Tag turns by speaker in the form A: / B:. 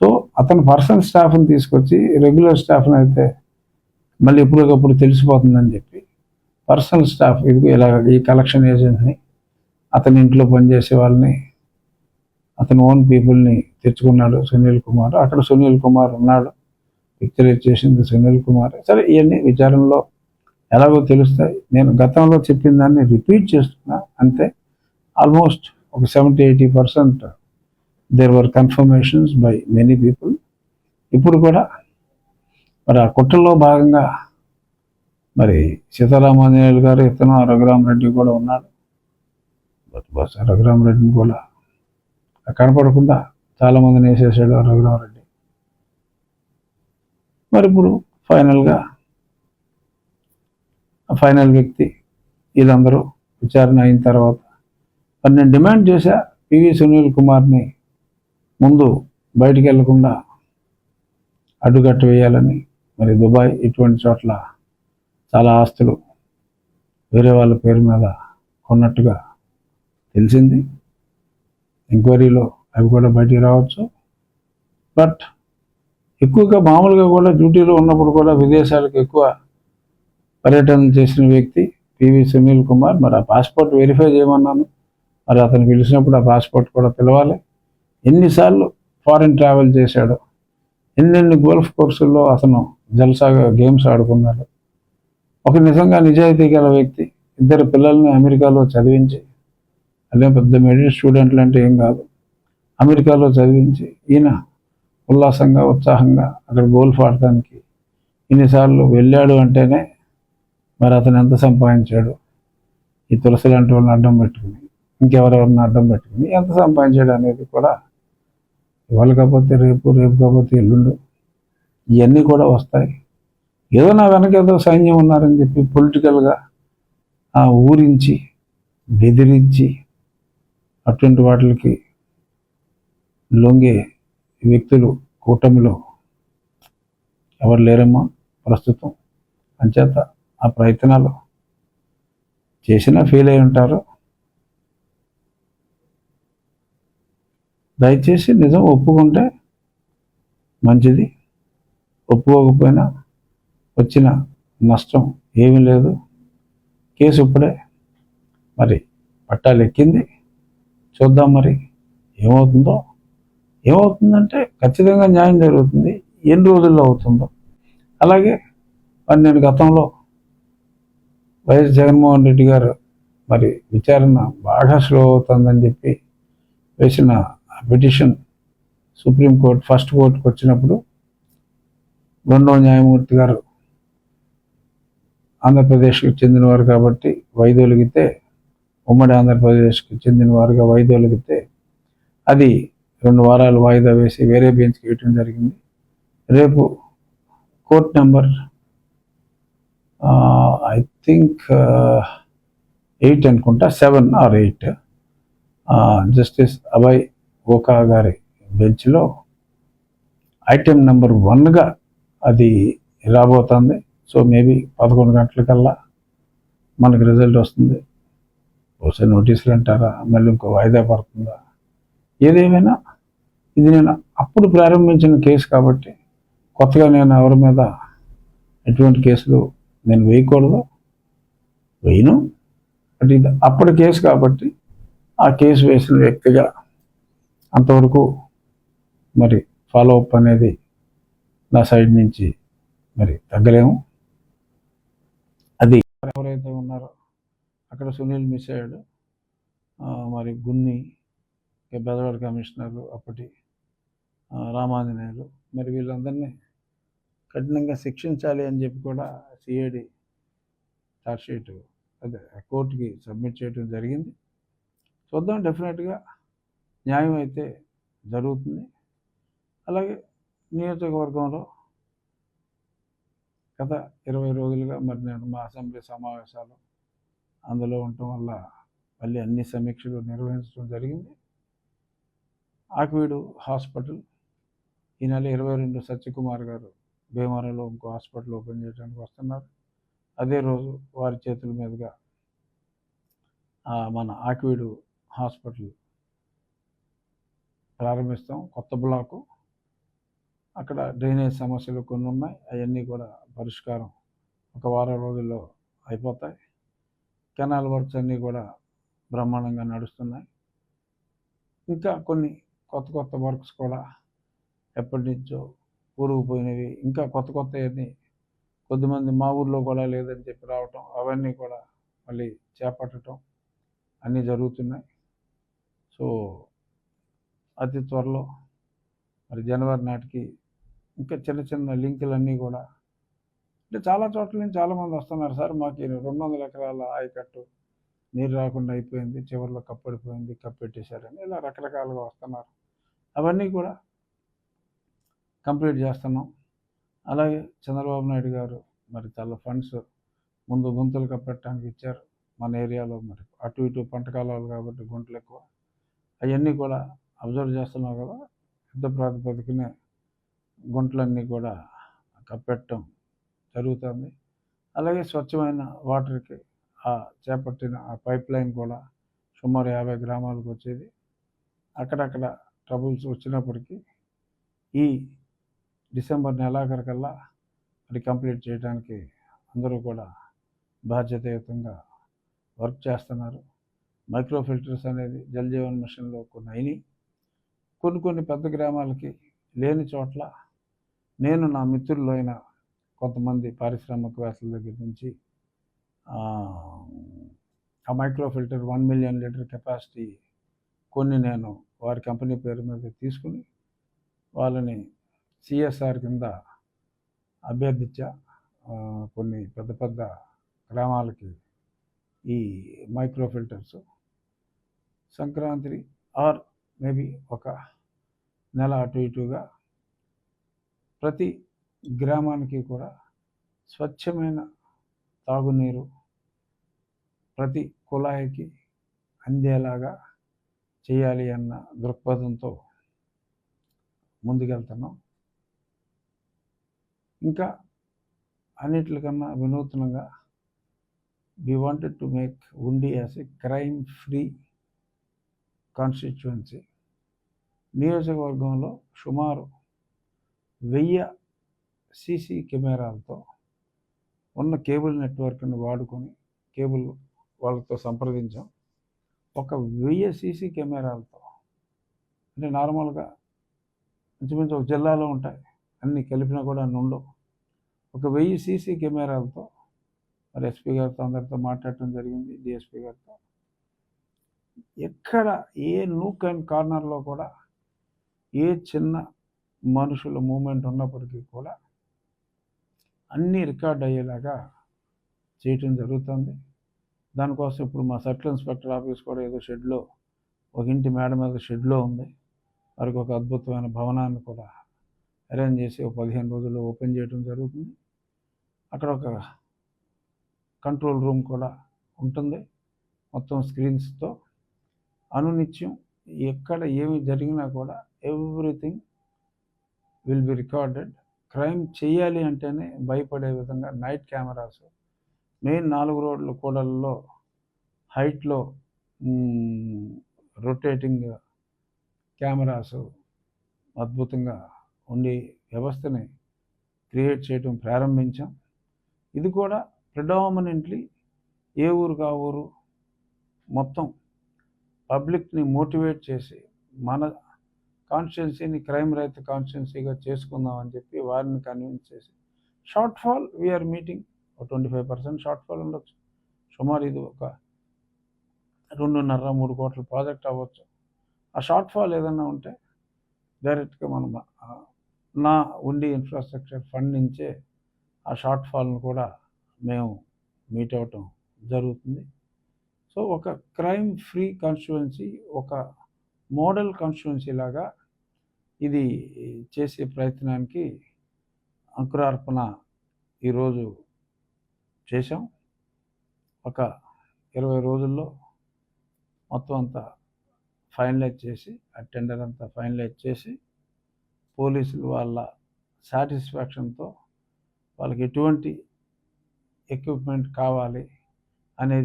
A: So అతను personal స్టాఫ్ని తీసుకొచ్చి రెగ్యులర్ స్టాఫ్ని అయితే మళ్ళీ ఎప్పటికప్పుడు తెలిసిపోతుందని చెప్పి పర్సనల్ స్టాఫ్ ఇది ఇలా ఈ కలెక్షన్ ఏజెంట్ని అతని ఇంట్లో పనిచేసే వాళ్ళని అతని ఓన్ పీపుల్ని తెచ్చుకున్నాడు సునీల్ కుమార్. అక్కడ సునీల్ కుమార్ ఉన్నాడు. పిక్చర్ చేసింది సునీల్ కుమార్. సరే ఇవన్నీ విచారణలో ఎలాగో తెలుస్తాయి. నేను గతంలో చెప్పిన దాన్ని రిపీట్ చేస్తున్నా. అంతే. ఆల్మోస్ట్ ఒక seventy eighty percent there were confirmations by many people ఇప్పుడు కూడా మరి ఆ కుట్రలో భాగంగా మరి సీతారామాంజనేయులు గారు ఇతను రఘురామరెడ్డి కూడా ఉన్నాడు బస్ రఘురామరెడ్డిని కూడా కనపడకుండా చాలామందిని వేసేసాడు రఘురామరెడ్డి మరి ఇప్పుడు ఫైనల్గా ఫైనల్ వ్యక్తి వీళ్ళందరూ విచారణ అయిన తర్వాత మరి నేను డిమాండ్ చేశా పివి సునీల్ కుమార్ని ముందు బయటికి వెళ్ళకుండా అడ్డుకట్ట వేయాలని మరి దుబాయ్ ఇటువంటి చోట్ల చాలా ఆస్తులు వేరే వాళ్ళ పేరు మీద కొన్నట్టుగా తెలిసింది. ఎంక్వైరీలో అవి కూడా బయటికి రావచ్చు. బట్ ఎక్కువగా మామూలుగా కూడా డ్యూటీలో ఉన్నప్పుడు కూడా విదేశాలకు ఎక్కువ పర్యటన చేసిన వ్యక్తి పివి సునీల్ కుమార్. మరి ఆ పాస్పోర్ట్ వెరిఫై చేయమన్నాను. మరి అతను పిలిచినప్పుడు ఆ పాస్పోర్ట్ కూడా పిలవాలి ఎన్నిసార్లు ఫారిన్ ట్రావెల్ చేశాడు. ఎన్నెన్ని గోల్ఫ్ కోర్సుల్లో అతను జల్సాగా గేమ్స్ ఆడుకున్నాడు. ఒక నిజంగా నిజాయితీ గల వ్యక్తి ఇద్దరు పిల్లల్ని అమెరికాలో చదివించి అదే పెద్ద మెడిల్ స్టూడెంట్లు అంటే ఏం కాదు అమెరికాలో చదివించి ఈయన ఉల్లాసంగా ఉత్సాహంగా అక్కడ గోల్ఫ్ ఆడటానికి ఇన్నిసార్లు వెళ్ళాడు అంటేనే మరి అతను ఎంత సంపాదించాడు? ఈ తులసి లాంటి వాళ్ళని అడ్డం పెట్టుకుని ఇంకెవరెవరిని అడ్డం పెట్టుకుని ఎంత సంపాదించాడు అనేది కూడా ఇవాళ కాకపోతే రేపు రేపు కాకపోతే ఎల్లుండు ఇవన్నీ కూడా వస్తాయి. ఏదో నా వెనక ఏదో సైన్యం ఉన్నారని చెప్పి పొలిటికల్గా ఆ ఊరించి బెదిరించి అటువంటి వాటికి లొంగే వ్యక్తులు కూటమిలో ఎవరు లేరమ్మా ప్రస్తుతం. అంచేత ఆ ప్రయత్నాలు చేసినా ఫెయిల్ అయి ఉంటారు. దయచేసి నిజం ఒప్పుకుంటే మంచిది. ఒప్పుకోకపోయినా వచ్చిన నష్టం ఏమీ లేదు. కేసు ఇప్పుడే మరి పట్టాలు ఎక్కింది. చూద్దాం మరి ఏమవుతుందో. ఏమవుతుందంటే ఖచ్చితంగా న్యాయం జరుగుతుంది. ఎన్ని రోజుల్లో అవుతుందో. అలాగే మరి నేను గతంలో వైఎస్ జగన్మోహన్ రెడ్డి గారు మరి విచారణ బాగా స్లో అవుతుందని చెప్పి వేసిన పిటిషన్ సుప్రీంకోర్టు ఫస్ట్ కోర్టుకు వచ్చినప్పుడు రెండో న్యాయమూర్తి గారు ఆంధ్రప్రదేశ్కి చెందినవారు కాబట్టి వైదొలిగితే ఉమ్మడి ఆంధ్రప్రదేశ్కి చెందిన వారుగా వైదొలిగితే అది రెండు వారాలు వాయిదా వేసి వేరే బెంచ్కి వేయటం జరిగింది. రేపు court number I think eight అనుకుంటా seven or eight. Justice Abhay Oka గారి బెంచ్లో ఐటెం నెంబర్ వన్గా అది రాబోతుంది. సో మేబీ పదకొండు గంటలకల్లా మనకు రిజల్ట్ వస్తుంది. బహుశా నోటీసులు అంటారా? మళ్ళీ ఇంకో వాయిదా పడుతుందా? ఏదేమైనా ఇది నేను అప్పుడు ప్రారంభించిన కేసు కాబట్టి కొత్తగా నేను ఎవరి మీద ఎటువంటి కేసులు నేను వేయకూడదు. వేయను. బట్ ఇది అప్పటి కేసు కాబట్టి ఆ కేసు వేసిన వ్యక్తిగా అంతవరకు మరి ఫాలో అప్ అనేది నా సైడ్ నుంచి మరి తగ్గలేము. అది ఎవరైతే ఉన్నారో అక్కడ సునీల్ మిస్ అయ్యాడు మరి గున్ని బెదవాడ కమిషనర్లు అప్పటి రామాంజనేయులు మరి వీళ్ళందరినీ కఠినంగా శిక్షించాలి అని చెప్పి కూడా సిఐడి షీటు అదే కోర్టుకి సబ్మిట్ చేయడం జరిగింది. చూద్దాం డెఫినెట్గా న్యాయం అయితే జరుగుతుంది. అలాగే నియోజకవర్గంలో గత ఇరవై రోజులుగా మరి నేను మా అసెంబ్లీ సమావేశాలు అందులో ఉండటం వల్ల మళ్ళీ అన్ని సమీక్షలు నిర్వహించడం జరిగింది. ఆక్వీడు హాస్పిటల్ ఈ నెల ఇరవై రెండు సత్యకుమార్ గారు భీమవరంలో ఇంకో హాస్పిటల్ ఓపెన్ చేయడానికి వస్తున్నారు. అదే రోజు వారి చేతుల మీదుగా మన ఆక్వీడు హాస్పిటల్ ప్రారంభిస్తాం. కొత్త బ్లాకు. అక్కడ డ్రైనేజ్ సమస్యలు కొన్ని ఉన్నాయి. అవన్నీ కూడా పరిష్కారం ఒక వారం రోజుల్లో అయిపోతాయి. కెనాల్ వర్క్స్ అన్నీ కూడా బ్రహ్మాండంగా నడుస్తున్నాయి. ఇంకా కొన్ని కొత్త కొత్త వర్క్స్ కూడా ఎప్పటి నుంచో ఊరుకుపోయినవి ఇంకా కొత్త కొత్త అన్ని కొద్దిమంది మా ఊర్లో కూడా లేదని చెప్పి రావటం అవన్నీ కూడా మళ్ళీ చేపట్టడం అన్నీ జరుగుతున్నాయి. సో అతి త్వరలో మరి జనవరి నాటికి ఇంకా చిన్న చిన్న లింకులన్నీ కూడా అంటే చాలా చోట్ల నుంచి చాలామంది వస్తున్నారు. సార్ మాకు రెండు వందల ఎకరాల ఆయకట్టు నీరు రాకుండా అయిపోయింది చివరిలో కప్పడిపోయింది కప్పెట్టేశారని ఇలా రకరకాలుగా వస్తున్నారు. అవన్నీ కూడా కంప్లీట్ చేస్తున్నాం. అలాగే చంద్రబాబు నాయుడు గారు మరి చాలా ఫండ్స్ ముందు గుంతలు కప్పెట్టడానికి ఇచ్చారు. మన ఏరియాలో మరి అటు ఇటు పంట కాలాలు కాబట్టి గుంటలు ఎక్కువ. అవన్నీ కూడా అబ్జర్వ్ చేస్తున్నావు కదా యుద్ధ ప్రాతిపదికనే గుంటలన్నీ కూడా కప్పెట్టడం జరుగుతుంది. అలాగే స్వచ్ఛమైన వాటర్కి ఆ చేపట్టిన ఆ పైప్ లైన్ కూడా సుమారు యాభై గ్రామాలకు వచ్చేది. అక్కడక్కడ ట్రబుల్స్ వచ్చినప్పటికీ ఈ డిసెంబర్ నెలాఖరికల్లా అది కంప్లీట్ చేయడానికి అందరూ కూడా బాధ్యతాయుతంగా వర్క్ చేస్తున్నారు. మైక్రో ఫిల్టర్స్ అనేది జల్ జీవన్ మిషన్లో కొన్ని అయినాయి. కొన్ని కొన్ని పెద్ద గ్రామాలకి లేని చోట్ల నేను నా మిత్రులు అయిన కొంతమంది పారిశ్రామికవేత్తల దగ్గర నుంచి ఆ micro filter one million litre capacity కొన్ని నేను వారి కంపెనీ పేరు మీద తీసుకుని వాళ్ళని సిఎస్ఆర్ కింద అభ్యర్థించా. కొన్ని పెద్ద పెద్ద గ్రామాలకి ఈ micro filters Sankranti or maybe ఒక నెల అటు ఇటుగా ప్రతి గ్రామానికి కూడా స్వచ్ఛమైన తాగునీరు ప్రతి కుళాయికి అందేలాగా చేయాలి అన్న దృక్పథంతో ముందుకెళ్తున్నాం. ఇంకా అన్నిటికన్నా వినూత్నంగా we wanted to make Undi as a crime free constituency నియోజకవర్గంలో సుమారు వెయ్యి సీసీ కెమెరాలతో ఉన్న కేబుల్ నెట్వర్క్ని వాడుకొని కేబుల్ వాళ్ళతో సంప్రదించాం. ఒక వెయ్యి సీసీ కెమెరాలతో అంటే నార్మల్గా ఇంచుమించు ఒక జిల్లాలో ఉంటాయి. అన్నీ కలిపినా కూడా అన్ని ఉండవు. ఒక వెయ్యి సీసీ కెమెరాలతో మరి ఎస్పీ గారితో అందరితో మాట్లాడటం జరిగింది డిఎస్పీ గారితో. ఎక్కడ ఏ నూక్ అండ్ కార్నర్లో కూడా ఏ చిన్న మనుషుల మూమెంట్ ఉన్నప్పటికీ కూడా అన్నీ రికార్డ్ అయ్యేలాగా చేయటం జరుగుతుంది. దానికోసం ఇప్పుడు మా సర్కిల్ ఇన్స్పెక్టర్ ఆఫీస్ కూడా ఏదో షెడ్లో ఒక ఇంటి మేడ మీద షెడ్లో ఉంది. వారికి ఒక అద్భుతమైన భవనాన్ని కూడా అరేంజ్ చేసి ఒక పదిహేను రోజుల్లో ఓపెన్ చేయడం జరుగుతుంది. అక్కడ ఒక కంట్రోల్ రూమ్ కూడా ఉంటుంది. మొత్తం స్క్రీన్స్తో అనునిత్యం ఎక్కడ ఏమి జరిగినా కూడా everything will be recorded. Crime చేయాలి అంటేనే భయపడే విధంగా నైట్ కెమెరాస్. మెయిన్ నాలుగు రోడ్ల కూడలలో హైట్లో రొటేటింగ్ కెమెరాస్ అద్భుతంగా ఉండే వ్యవస్థని క్రియేట్ చేయడం ప్రారంభించాం. ఇది కూడా ప్రిడామినెంట్లీ ఏ ఊరు కా ఊరు మొత్తం పబ్లిక్ని మోటివేట్ చేసి మన కాన్స్టిట్యున్సీని క్రైమ్ రైతు కాన్స్టిట్యున్సీగా చేసుకుందాం అని చెప్పి వారిని కన్విన్స్ చేసి short fall we are meeting ఒక twenty five percent short fall ఉండొచ్చు. సుమారు ఇది ఒక రెండున్నర మూడు కోట్ల ప్రాజెక్ట్ అవ్వచ్చు. ఆ షార్ట్ ఫాల్ ఏదైనా ఉంటే డైరెక్ట్గా మనం నా ఉండి ఇన్ఫ్రాస్ట్రక్చర్ ఫండ్ నుంచే ఆ షార్ట్ ఫాల్ను కూడా మేము మీట్ అవ్వటం జరుగుతుంది. సో ఒక క్రైమ్ ఫ్రీ కాన్స్టిట్యువెన్సీ ఒక మోడల్ కాన్స్టిట్యువెన్సీ లాగా ఇది చేసే ప్రయత్నానికి అంకురార్పణ ఈరోజు చేశాం. ఒక ఇరవై రోజుల్లో మొత్తం అంతా ఫైనలైజ్ చేసి ఆ టెండర్ అంతా ఫైనలైజ్ చేసి పోలీసులు వాళ్ళ సాటిస్ఫాక్షన్తో వాళ్ళకి ఎటువంటి ఎక్విప్మెంట్ కావాలి అనేది